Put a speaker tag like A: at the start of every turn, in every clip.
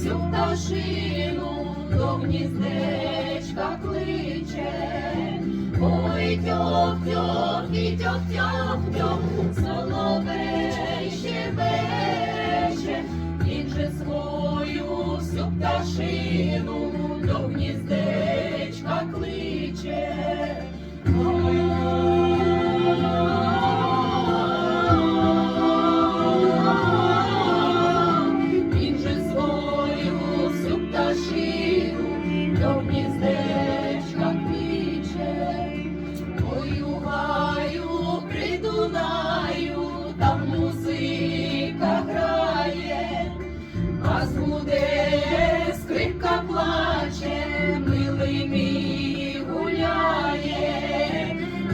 A: всю пташину до гніздечка кличе. Ой, тьох, тьох, і тьох, тьох, тьох, соловей щебече, він же свою всю пташину до гніздечка а згуде скрипка плаче, милий мій гуляє.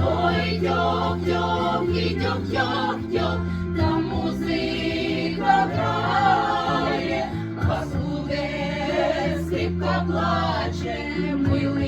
A: Ой, тьох, тьох, і тьох, тьох, тьох, там музика грає, а згуде скрипка плаче, милий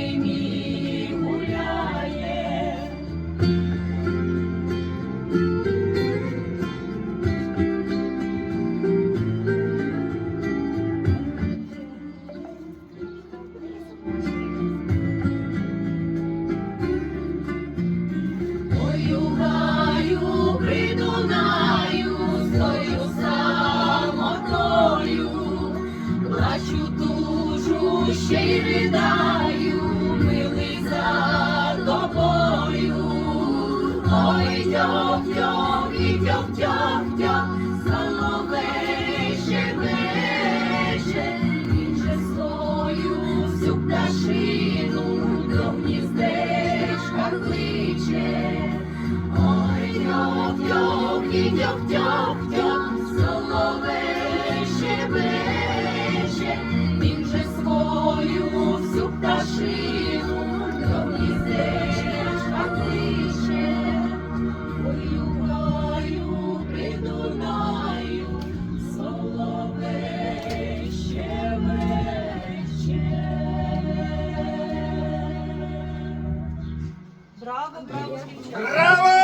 A: ще й ридаю, милий за тобою. Ой, тьох, тьох, і тьох, тьох, тьох, соловей щебече, він же свою всю пташину до гніздечка кличе. Ой, тьох, тьох, і тьох, тьох, тьох, Браво, браво, дівчата! Браво!